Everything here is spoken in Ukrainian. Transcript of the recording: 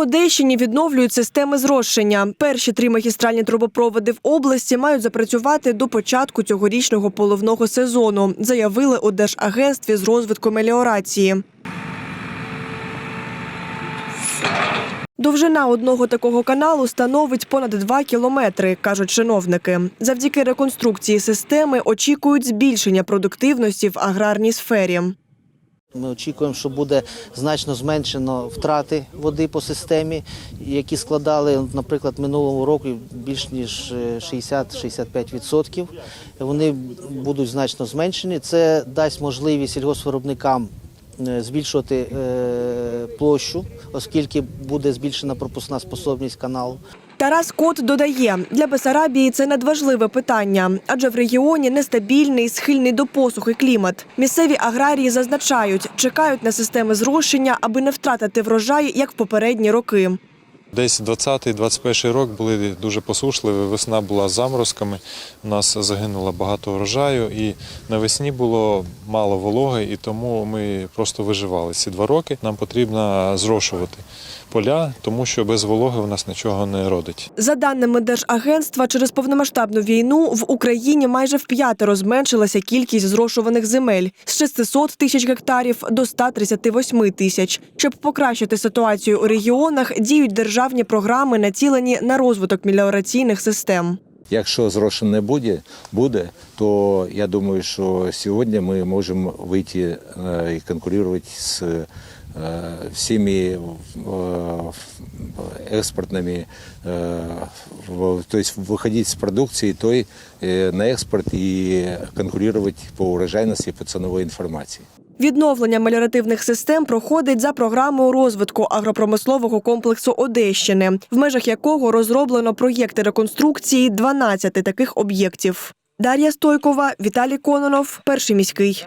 Одещині відновлюють системи зрошення. Перші три магістральні трубопроводи в області мають запрацювати до початку цьогорічного поливного сезону, заявили у Держагентстві з розвитку меліорації. Довжина одного такого каналу становить понад 2 кілометри, кажуть чиновники. Завдяки реконструкції системи очікують збільшення продуктивності в аграрній сфері. Ми очікуємо, що буде значно зменшено втрати води по системі, які складали, наприклад, минулого року більш ніж е, 60-65%. Вони будуть значно зменшені. Це дасть можливість сільгоспвиробникам е, збільшувати е, площу, оскільки буде збільшена пропускна способність каналу. Тарас Кот додає, для Бесарабії це надважливе питання, адже в регіоні нестабільний, схильний до посухи клімат. Місцеві аграрії зазначають, чекають на системи зрошення, аби не втратити врожай, як в попередні роки. Десь 20-21 рок були дуже посушливі. Весна була заморозками. У нас загинуло багато врожаю, і навесні було мало вологи, і тому ми просто виживали ці два роки. Нам потрібно зрошувати поля, тому що без вологи в нас нічого не родить. За даними Держагентства, через повномасштабну війну в Україні майже вп'ятеро зменшилася кількість зрошуваних земель з 600 тисяч гектарів до 138 тисяч. Щоб покращити ситуацію у регіонах, діють державні програми, націлені на розвиток меліораційних систем. Якщо зрошень не буде, буде, то я думаю, що сьогодні ми можемо вийти е, і конкурувати з е, всіми е, експортними, е, в- то есть виходити з продукції той е, на експорт і конкурувати по урожайності, по ціновій інформації. Відновлення меліоративних систем проходить за програмою розвитку агропромислового комплексу Одещини, в межах якого розроблено проєкти реконструкції 12 таких об'єктів. Дар'я Стойкова, Віталій Кононов, перший міський.